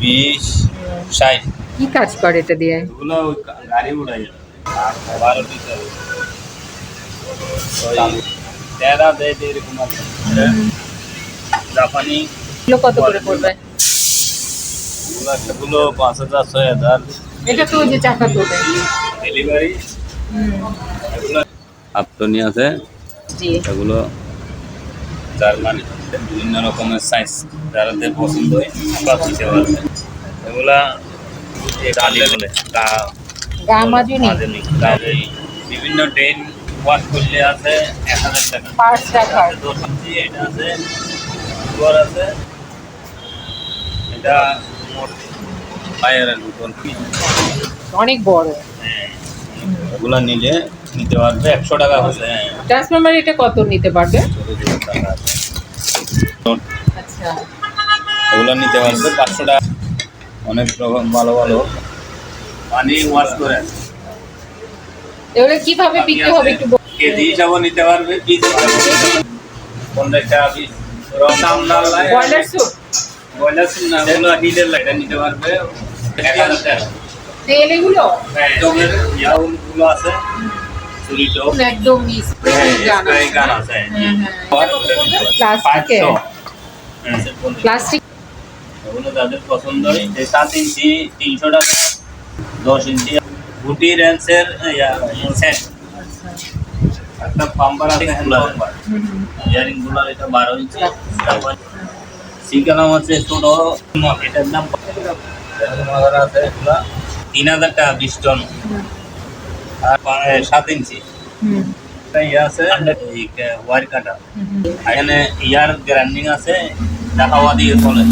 বিশ ষাট। কি কাজ করে এটা দিয়ে? ওই গাড়ি উড়াই আর বারো লিটার তেরা দেয় এরকম জাপানি কত করে পড়বে? সেগুলো পাঁচ হাজার ছয় হাজার। এটা তো যে চাকা তোলে। ডেলিভারি আপটনি আছে। এগুলো জার্মানি। বিভিন্ন রকমের সাইজ যাদের পছন্দ হয় সব দিতে পারবে। এগুলা ডালি বলে। বিভিন্ন ট্রেন ওয়াশ করলে আছে এক হাজার টাকা। দশ ইঞ্চি এটা আছে দুয়ার আছে। এটা অনেক বড়। হ্যাঁ নিলে নিতে পারবে একশো টাকা হচ্ছে হ্যাঁ। ট্রান্সফরমার এটা কত নিতে পারবে? টাকা আচ্ছা। এগুলো নিতে পারবে। পাঁচশো টাকা। অনেক রকম ভালো ভালো। পানি ওয়াশ করে। এগুলো কীভাবে বিক্রি হবে একটু কেজি হিসাবে নিতে পারবে? পিস পঞ্চাশ টাকা পিস না বয়লার স্যুপ ব্রয়লার না এগুলো হিটের লাইটা নিতে পারবে। এক হাজার টাকা। তেল এগুলো? একদমের ইয়াগুলো আছে। একদম স্প্রে গান আছে। হ্যাঁ। প্লাস্টিকে প্লাস্টিক এগুলো যাদের পছন্দ হয় সাত ইঞ্চি তিনশো টাকা দশ ইঞ্চি গুটি রেঞ্জের সেট একটা পাম্পার আছে হ্যান্ড পাম্পার ইয়ারিংগুলার এটা বারো ইঞ্চি। তারপর সিঙ্গেল আছে ছোট এটার দাম আছে এগুলা? তিন হাজার টাকা বিশ টন। আর সাত ইঞ্চি। ইয়ে আছে? ওয়ার কাটা এখানে ইয়ার গ্রাইন্ডিং আছে দেখাওয়া দিয়ে চলে।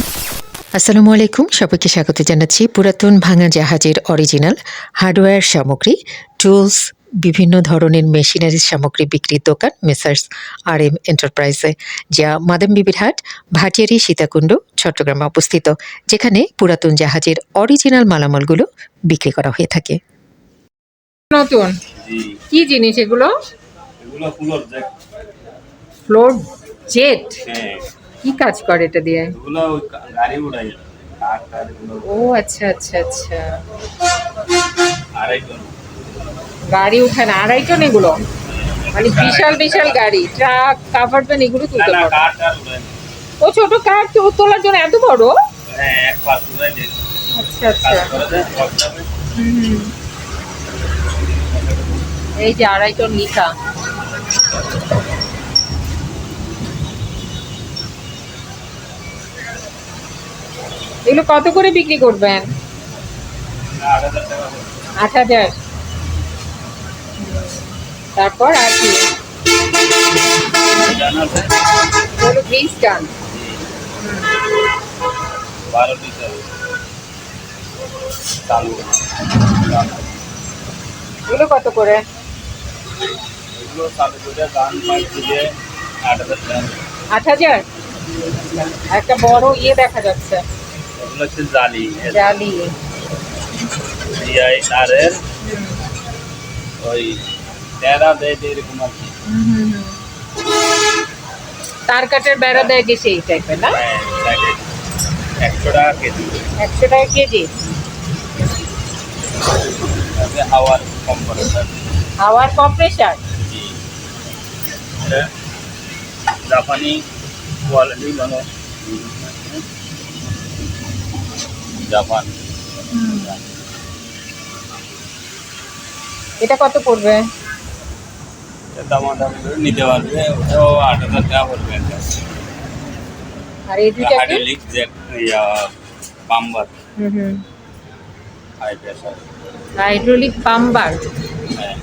আসসালামু আলাইকুম। সবাইকে স্বাগত জানাচ্ছি পুরাতন ভাঙা জাহাজের অরিজিনাল হার্ডওয়্যার সামগ্রী টুলস বিভিন্ন ধরনের মেশিনারি সামগ্রী বিক্রির দোকান মেসার্স আর এম এন্টারপ্রাইজে যা মাদাম বিবির হাট ভাটিয়ারি সীতাকুণ্ড চট্টগ্রামে অবস্থিত যেখানে পুরাতন জাহাজের অরিজিনাল মালামালগুলো বিক্রি করা হয়ে থাকে। নতুন? কি জিনিস এগুলো? এগুলো ফুলোর যে ফ্লোর জেট কি কাজ করে এটা দিয়ে? ও আচ্ছা আচ্ছা আচ্ছা। গাড়ি উঠান আড়াই টন এগুলো? মানে বিশাল বিশাল গাড়ি ট্রাক কাভার ভ্যান এগুলো তুলতে। ও ছোট কার তো তোলার জন্য এত বড়? হ্যাঁ আচ্ছা আচ্ছা। এই যে আড়াই টন লিখা। এগুলো কত করে বিক্রি করবেন? আট হাজার। তারপর আর কি? এগুলো কত করে? আট হাজার। একটা বড় ইয়ে দেখা যাচ্ছে। এগুলো হচ্ছে জালি। জালি। জিআই তারের ওই তেরা দেয় এরকম আর কি। তার কাঠের বেড়া দেয় যে সেই টাইপের না? হ্যাঁ একশো টাকা কেজি। একশো টাকা কেজি? হাওয়ার কম্প্রেসার হাওয়ার কম্প্রেসার জাপানি কোয়ালিটি ভালো জাপান। এটা কত পড়বে? দামাদামি করে নিতে পারবে। ওটাও আট হাজার টাকা পড়বে আর এই দুইটা হাইড্রোলিক যে ইয়া পাম্বার হুম হুম। হাই হাইড্রোলিক পাম্বার হ্যাঁ।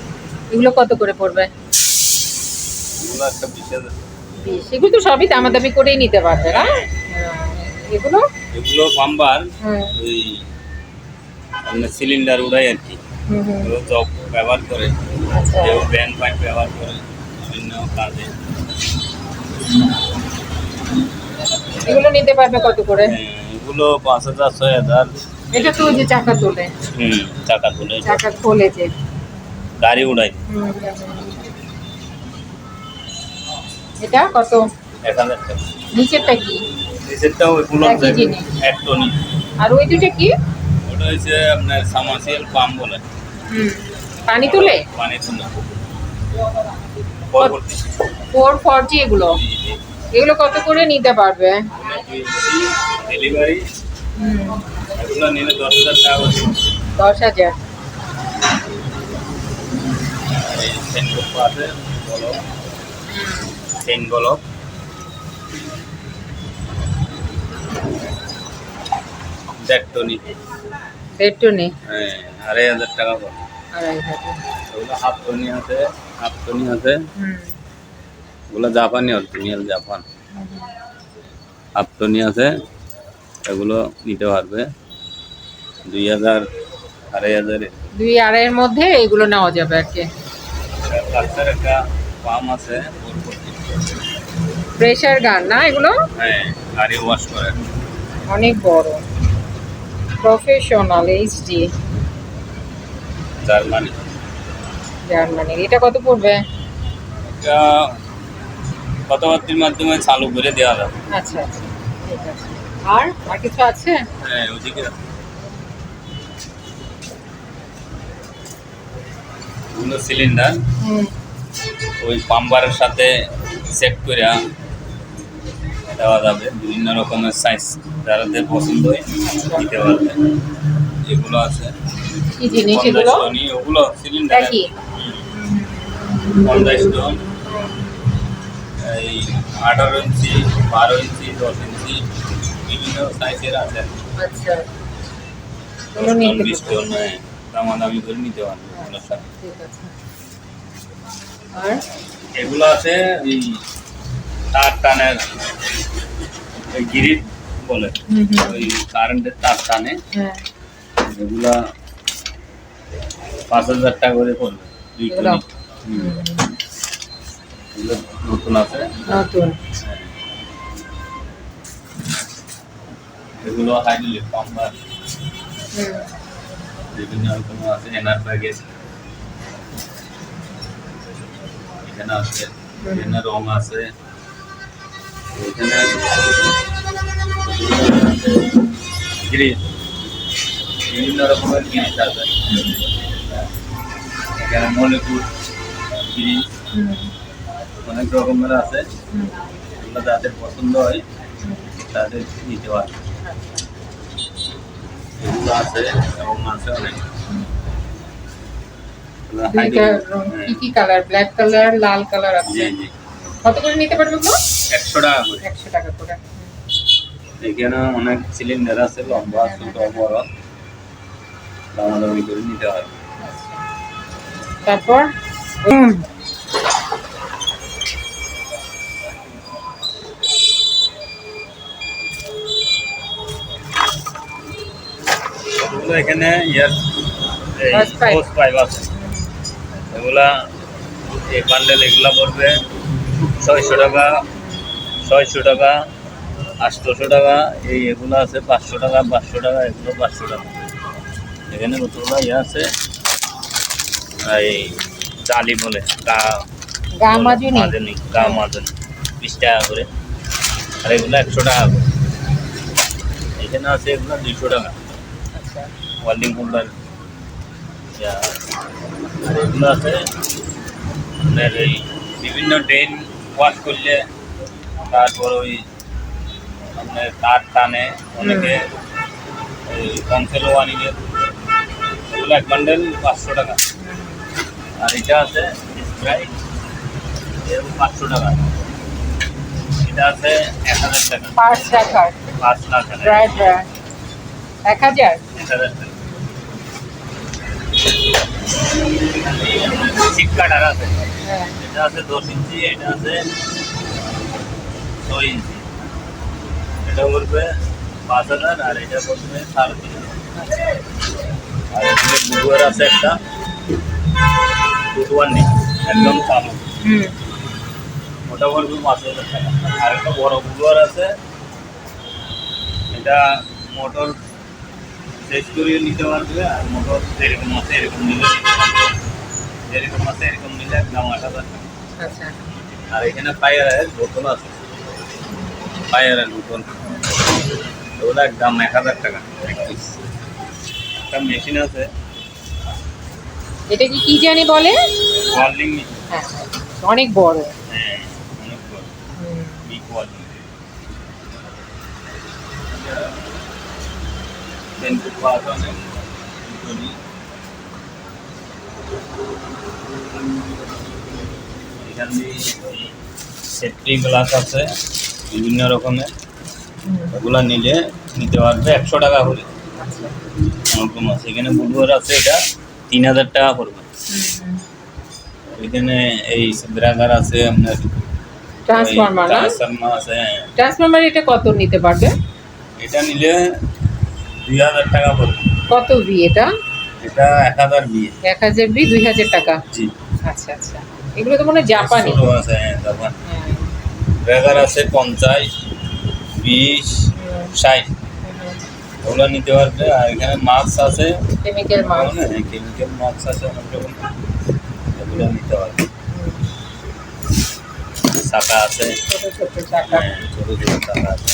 এগুলো কত করে পড়বে? এগুলো একটা বিশেষ বিশ। এগুলো তো সবই দামাদামি করেই নিতে পারবে না? হ্যাঁ। এগুলো? এগুলো পাম্বার হুম ওই সিলিন্ডার উড়াই আর কি। জব ব্যবহার করে আচ্ছা। কেউ ব্যান্ড পাইপ ব্যবহার করে বিভিন্ন কাজে। এগুলো নিতে পারবে কত করে? হ্যাঁ, এগুলো পাঁচ হাজার ছয় হাজার। এটা তো যে চাকা তোলে। হুম টাকা তুলে চাকা খোলে যে। গাড়ি উড়াই এটা কত? এক হাজার টাকা। নিচেরটা কি? নিচেরটা ওই পুলক একই এক টনি আর ওই দুটো কি? ওটা হচ্ছে আপনার সামাসিয়াল পাম্প বলে। হুম। পানি তুলে? পানি তুলে। ফোর ফর্টি এগুলো? এগুলো কত করে নিতে পারবে? ডেলিভারি এগুলো নিলে দশ হাজার টাকা দশ হাজার। আর এই আছে বলো। দেড় টনি দেড় টনে হ্যাঁ আড়াই হাজার টাকা করে। আড়াই হাজার। ওগুলো হাফ টনি আছে হাফ টনি আছে। ওগুলো জাপানি অরিজিনাল জাপান হাফ টনি আছে এগুলো নিতে পারবে। দুই হাজার আড়াই হাজারে। দুই আড়াইয়ের মধ্যে এগুলো নেওয়া যাবে আর কি। কালচার একটা পাম্প আছে প্রেশার গান না এগুলো? হ্যাঁ গাড়ি ওয়াশ করে। অনেক বড়। প্রফেশনাল এইচডি জার্মানি জার্মানি এটা কত পড়বে? এটা কথাবার্তির মাধ্যমে চালু করে দেওয়া যাবে। আচ্ছা আচ্ছা ঠিক আছে। আর আর কিছু আছে? হ্যাঁ ওদিকে। সিলিন্ডার হুম। ওই পাম্পারের সাথে সেট করে দেওয়া যাবে। বিভিন্ন রকমের সাইজ যাদের পছন্দ হয় দিতে পারবে। এগুলো আছে। ওগুলো সিলিন্ডার একই পঞ্চাশ টন এই আঠারো ইঞ্চি বারো ইঞ্চি দশ ইঞ্চি বিভিন্ন সাইজের আছে। আচ্ছা। বিশ। টন হ্যাঁ দামাদামি করে নিতে পারবে। ওগুলোর সাথে আছে এগুলো আছে এই তার টানের গিরিট বলে। ওই কারেন্টের তার টানে। হ্যাঁ। এগুলা পাঁচ হাজার টাকা করে পড়বে। দুই এগুলো? টনি হুম। নতুন আছে। নতুন। এগুলো হাইড্রোলিক পাম্পার বিভিন্ন রকম আছে। এনার প্যাকেজ এখানে আছে। এখানে রং আছে। এখানে বিভিন্ন রকমের গ্রিজ আছে। এখানে গ্রিজ অনেক রকমের আছে। এগুলো যাদের পছন্দ হয় তাদের নিতে পারে। এগুলো আছে এবং আছে অনেক। দুইটা hydrogen, রং হ্যাঁ, কি কি কালার ব্ল্যাক কালার লাল কালার আছে? কত করে নিতে পারবে ওগুলো? একশো টাকা করে। একশো টাকা করে। এখানে অনেক সিলিন্ডার আছে লম্বা ছোট বড়। দামাদামি করে নিতে হয়। তারপর? এখানে ইয়ার হোস পাইপ আছে। এগুলা এই বান্ডেল এগুলা পড়বে ছয়শো টাকা ছয়শো টাকা আটশোশো টাকা এই এগুলো আছে পাঁচশো টাকা পাঁচশো টাকা এগুলো পাঁচশো টাকা। এখানে কতগুলো ইয়ে আছে এই জালি বলে গা গা মাজনি বিশ টাকা করে। আর এগুলো একশো টাকা করে। এখানে আছে এগুলো দুইশো টাকা। আচ্ছা। ওয়েল্ডিং হোল্ডার আর এগুলো আছে আপনার এই বিভিন্ন ড্রেন ওয়াশ করলে তারপর ওই আপনার তার টানে অনেকে এই কনসেল ওয়ানিংয়ের এগুলো এক বান্ডেল পাঁচশো টাকা। আর এটা আছে স্প্রাইট এরকম পাঁচশো টাকা। এটা আছে এক হাজার টাকা। পাঁচ টাকার পাঁচ লাখ টাকা। এক হাজার? এক হাজার টাকা। শিক্ষাটার আছে। হ্যাঁ। এটা আছে দশ ইঞ্চি এটা আছে এটা করবে পাঁচ হাজার আর এটা করবে সাড়ে তিন। আর এদিকে বুধুয়ার আছে একটা নেই একদম চালু ওটা করবে পাঁচ হাজার আর একটা বড় বুধুয়ার আছে এটা মোটর শেষ করিয়ে নিতে পারবে আর মোটর যেরকম আছে এরকম নিলে। যেরকম আছে এরকম নিলে একদম আট হাজার আর এখানে ফায়ারের বোতল আছে ফায়ারের বোতল ওগুলো একদম এক হাজার টাকা। একটা মেশিন আছে। এটা কি কি জানি বলে? ওয়ার্লিং মেশিন হ্যাঁ অনেক বড়। হ্যাঁ অনেক বড়। Big whirling. এখান সেফটি গ্লাস আছে। বিভিন্ন রকমের। ওগুলো নিলে নিতে পারবে একশো টাকা করে। ওরকম আছে এখানে বুডুয়ার আছে এটা তিন হাজার টাকা পড়বে। এখানে এই ব্রাগার আছে আপনার ট্রান্সফরমার না? ট্রান্সফরমার আছে হ্যাঁ। ট্রান্সফরমার এটা কত নিতে পারবে? এটা নিলে দুই হাজার টাকা পড়বে। কত ভি এটা? এটা এক হাজার এক হাজার ভি দুই হাজার টাকা। জি। আচ্ছা আচ্ছা। এগুলো তো মনে হয় জাপানি আছে হ্যাঁ জাপান হ্যাঁ। আছে পঞ্চাশ বিশ ষাট। ওগুলো নিতে পারবে। আর এখানে মাস্ক আছে। কেমিক্যাল মাস্ক আছে অনেক রকম এগুলো নিতে পারবে। শাখা আছে। ছোট ছোট চাকা। হ্যাঁ, ছোট ছোট শাখা আছে।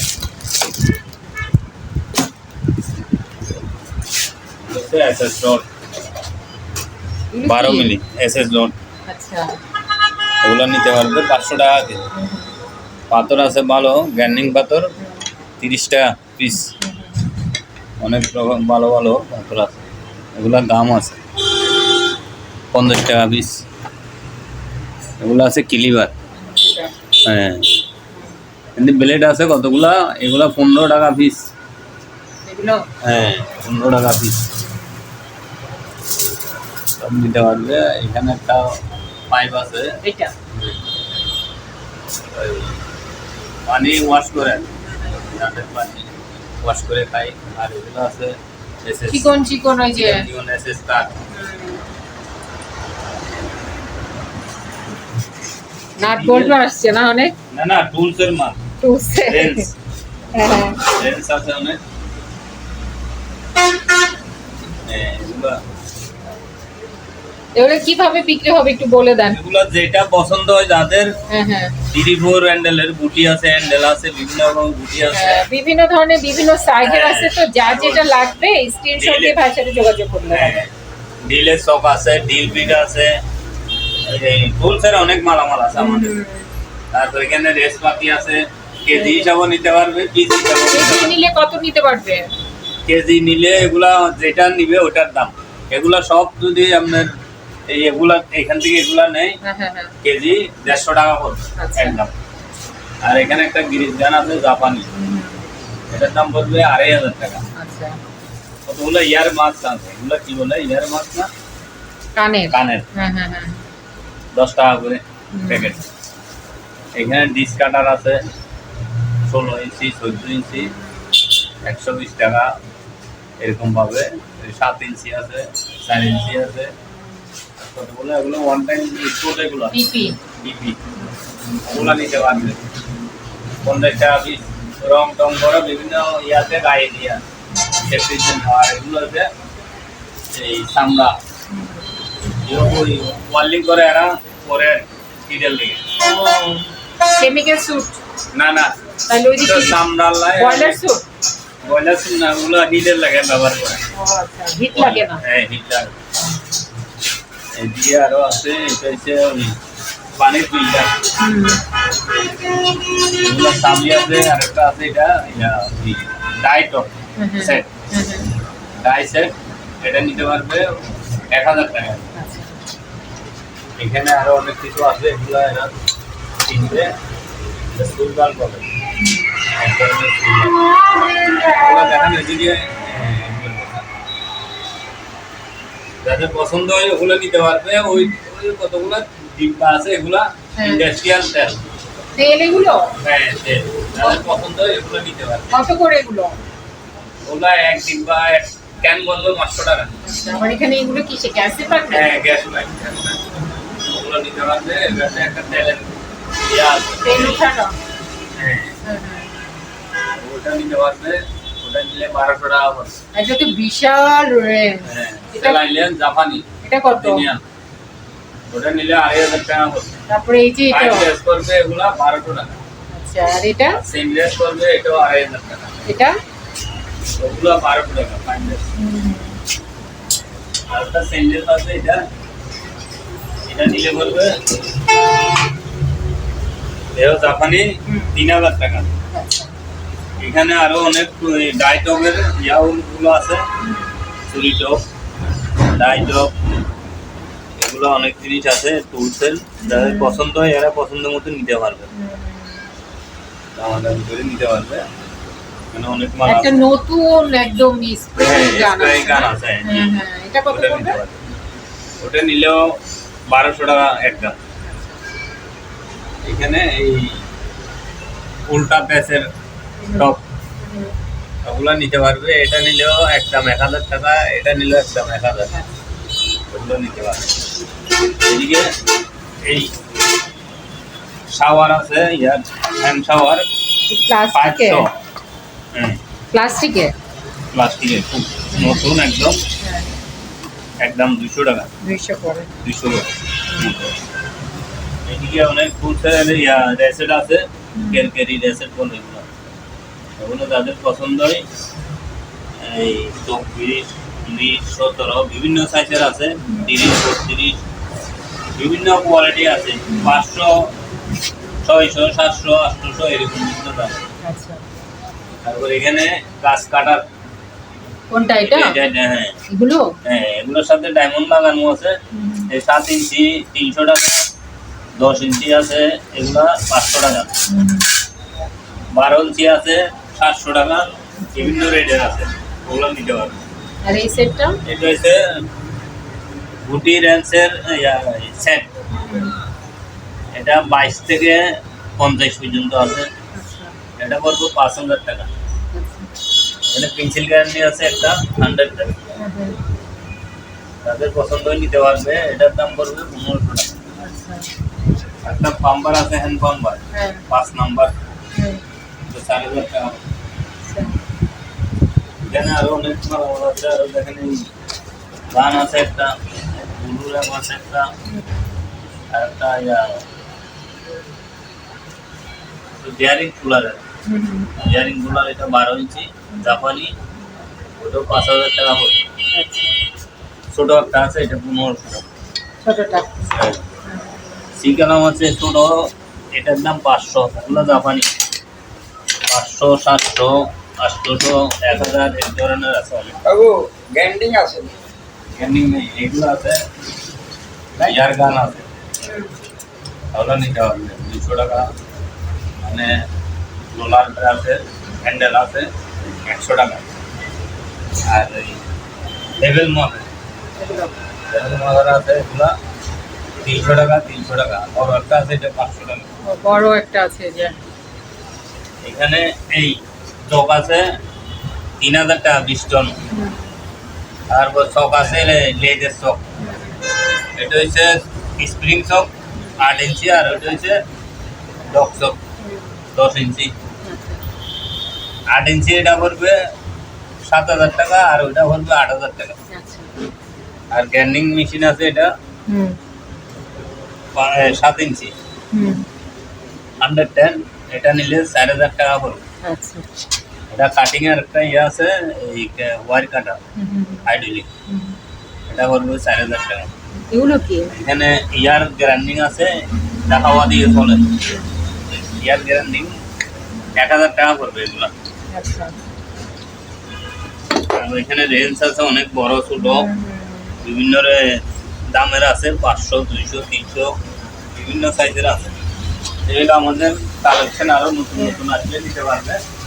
এসএস লোড বারো কি? মিলি এসএস লোড আচ্ছা। ওগুলো নিতে পারবে পাঁচশো টাকা কেজি পাথর আছে ভালো গ্যান্ডিং পাথর তিরিশ টাকা পিস অনেক রকম ভালো ভালো পাথর আছে। এগুলোর দাম আছে পঞ্চাশ টাকা পিস এগুলো আছে কিলিবার। হ্যাঁ। কিন্তু ব্লেড আছে কতগুলা? এগুলা পনেরো টাকা পিস হ্যাঁ পনেরো টাকা পিস সব নিতে পারবে। এখানে একটা পাইপ আছে। এটা পানি ওয়াশ করে পানি ওয়াশ করে খাই। আর এগুলো আছে চিকন চিকন ওই যে জীবন এসএস কার্ড নাট বল্টু আসছে না অনেক? না না টুলস এর মাল। রেঞ্জ হ্যাঁ। রেঞ্জ আছে অনেক। হ্যাঁ, এগুলা এগুলো কীভাবে বিক্রি হবে একটু বলে দেন। এগুলা যেটা পছন্দ হয় যাদের হ্যাঁ হ্যাঁ। থ্রি ফোর হ্যান্ডেলের বুটি আছে হ্যান্ডেল আছে বিভিন্ন রকম বুটি আছে। হ্যাঁ, বিভিন্ন ধরনের বিভিন্ন সাইজের আছে তো যার যেটা লাগবে স্ক্রিনশট দিয়ে ভাইয়ের সাথে যোগাযোগ করলে হবে ডিলের শপ আছে ডিল পিট আছে এই টুলসের অনেক মালামাল আছে আমাদের। তারপর এখানে রেস পাতি আছে কেজি হিসাবে নিতে পারবে পিস হিসাবে নিতে কেজি পারবে। নিলে কত নিতে পারবে? কেজি নিলে এগুলা যেটা নিবে ওটার দাম। এগুলা সব যদি আপনার এই এগুলা এখান থেকে এগুলা নেই হ্যাঁ হ্যাঁ হ্যাঁ। কেজি দেড়শো টাকা পড়বে আচ্ছা। একদম। আর এখানে একটা গিরিশ গান আছে জাপানি। এটার দাম পড়বে আড়াই হাজার টাকা। আচ্ছা। কতগুলো ইয়ার মাছ আছে? এগুলো কি বলে? ইয়ার মাছ না? কানের। কানের। দশ টাকা করে প্যাকেট। এখানে ডিস কাটার আছে ষোলো ইঞ্চি চোদ্দ ইঞ্চি একশো বিশ টাকা এরকম পাবে। সাত ইঞ্চি আছে চার ইঞ্চি আছে। আর কতগুলো এগুলো ওয়ান টাইম স্পোর্ট এগুলো পিপি বিপি। ওগুলো নিতে পারবে। পঞ্চাশ টাকা পিস রং টং করা বিভিন্ন ইয়াতে গায়ে দিয়া সেফটির জন্য আর এগুলো হচ্ছে এই চামড়া। ওয়ার্লিং করে এরা পরে সিরিয়াল দিকে কেমিক্যাল স্যুট না না। তাহলে ওই যে এটা চামড়ার বয়লার স্যুট বয়লার সুন না ওগুলো হিটের লাগে ব্যবহার করে। হিট লাগে না। হ্যাঁ হিট লাগে। এই দিয়ে আরও আছে এটা হচ্ছে পানির ফিল্টার সাবি আছে আর একটা আছে এটা ডাইট সেট। ডাই সেট এটা নিতে পারবে এক হাজার টাকা আচ্ছা। এখানে আরও অনেক কিছু আছে এগুলো এরা কিনবে ধরনের সুলবাল। এগুলো দেখান এদিকে যাদের পছন্দ হয় ওগুলো নিতে পারবে। ওই ওই কতগুলো? ডিব্বা আছে এগুলা হ্যাঁ। ইন্ডাস্ট্রিয়াল তেল। তেল এগুলো? হ্যাঁ তেল। যাদের পছন্দ হয় এগুলো নিতে পারবে। কত করে এগুলো? ওগুলা এক ডিব্বা এক ক্যান বলব পাঁচশো টাকা। আচ্ছা, আমার এখানে এগুলো কিসে? গ্যাসে পাঠায় হ্যাঁ গ্যাস লাইন ওগুলো নিতে পারবে এখানে একটা তেলের ইয়ে তেল উঠানো? হ্যাঁ। হুম, হুম। ওটা নিতে পারবে। ওটা নিলে বারোশো টাকা পড়বে এটা তো বিশাল রেঞ্জ হ্যাঁ এটা- এটা লাইলেন জাপানি। এটা কত? ওটা নিলে আড়াই হাজার টাকা পড়বে তারপরে এই যে এটা লেস করবে এগুলা বারোশো টাকা আচ্ছা আর এটা? সেম লেস করবে এটাও আড়াই হাজার টাকা। এটা? ওগুলো বারোশো টাকা আর স্যান্ডেল আছে এটা। এটা নিলে পড়বে এও জাপানি তিন হাজার টাকা। আচ্ছা। এখানে আরও অনেক ডাইটপের ইয়াগুলো আছে চুরি টপ ডাইটপ এগুলো অনেক জিনিস আছে টুলসের যাদের পছন্দ হয় এরা পছন্দ মতো নিতে পারবে। আমাদের করে নিতে পারবে। মানে অনেক মাল একটা নতুন একদম স্প্রে হ্যাঁ, গান আছে। হ্যাঁ হ্যাঁ এটা কত পড়বে? ওটা নিলেও বারোশো টাকা একটা। এখানে এই উল্টা প্যাসের টপ ওগুলো নিতে পারবে এটা নিলেও একদম এক হাজার টাকা এটা নিলেও একদম এক হাজার ওগুলো নিতে পারবে। এদিকে এই শাওয়ার আছে ইয়ার হ্যান্ড শাওয়ার পাঁচশো। হুম। প্লাস্টিকে? প্লাস্টিকের খুব নতুন একদম। একদম দুশো টাকা। দুইশো করে। দুশো এদিকে অনেক ইয়া রেসেট আছে। কেরকেরি রেসেট বলে। এগুলো যাদের পছন্দ হয় এই চব্বিশ উনিশ সতেরো বিভিন্ন সাইজের আছে তিরিশ বত্রিশ বিভিন্ন কোয়ালিটি আছে। পাঁচশো ছয়শো সাতশো আটশোশো এরকম বিভিন্ন দাম আচ্ছা। তারপর এখানে গাছ কাটার কোনটা এটা? এটা- এটা- হ্যাঁ। এগুলো? হ্যাঁ এগুলোর সাথে ডায়মন্ড লাগানো আছে। সাত ইঞ্চি তিনশো টাকা দশ ইঞ্চি আছে এগুলা পাঁচশো টাকা। বারো ইঞ্চি আছে সাতশো টাকা বিভিন্ন রেটের আছে ওগুলো নিতে পারবে। আর এই সেটটা? এটা হচ্ছে গুটি রেঞ্জের সেট। এটা বাইশ থেকে পঞ্চাশ পর্যন্ত আছে। আচ্ছা এটা পড়ব পাঁচ হাজার টাকা। এখানে পেন্সিল গ্যারান্টি আছে একটা হান্ড্রেড টাকা। তাদের পছন্দ নিতে পারবে। এটার দাম পড়বে পনেরোশো টাকা। আচ্ছা। একটা পাম্পার আছে হ্যান্ড পাম্পার হ্যাঁ। পাঁচ নাম্বার। হ্যাঁ। চার হাজার টাকা। আচ্ছা এখানে আরও অনেক মাল আছে আরও দেখেন এই আছে একটা ব্লু র্যাম আছে একটা আর একটা ইয়া বিয়ারিং কুলার হুম, কুলার এটা বারো ইঞ্চি জাপানি ওটাও পাঁচ হাজার টাকা আচ্ছা ছোট একটা আছে এটা পনেরোশো টাকা। সিকালাম আছে ছোট এটার দাম পাঁচশো এগুলো জাপানি। পাঁচশো সাতশো। আটশোশো এক হাজার এক ধরনের আছে বাবু গ্যান্ডিং আছে গ্যান্ডিং নেই এগুলো আছে। ইয়ার গান আছে। ওগুলো নিতে হবে। দুশো টাকা। মানে রোলার আছে হ্যান্ডেল আছে একশো টাকা। আর লেভেল মডেল লেভেল মডেল আছে এগুলো তিনশো টাকা তিনশো টাকা। বড় একটা আছে এটা পাঁচশো টাকা। বড় একটা আছে যে। এখানে এই চক আছে তিন হাজার টাকা বিশ টন। তারপর চক আছে লেজের চক। এটা হচ্ছে স্প্রিং চক আট ইঞ্চি আর ওটা হচ্ছে ডক চক দশ ইঞ্চি। আট ইঞ্চি এটা পড়বে সাত হাজার টাকা আর ওটা পড়বে আট হাজার টাকা। আর গ্যান্ডিং মেশিন আছে এটা সাত ইঞ্চি। হান্ড্রেড টেন এটা নিলে চার হাজার টাকা পড়বে। আচ্ছা। এটা কাটিং এর একটা ইয়ে আছে এই ওয়ার কাটা হুম, হুম, হাইড্রোলিক এটা পড়বে চার হাজার টাকা। এগুলো কি? এখানে ইয়ার গ্যারান্ডিং আছে দেখাওয়া দিয়ে চলে। ইয়ার গ্যারান্ডিং এক হাজার টাকা পড়বে এগুলো। আচ্ছা। এখানে রেঞ্জ আছে অনেক বড় ছোট। বিভিন্ন রে- দামের আছে পাঁচশো দুইশো তিনশো বিভিন্ন সাইজের আছে। এগুলো আমাদের কালেকশন আরও নতুন নতুন আসলে নিতে পারবে।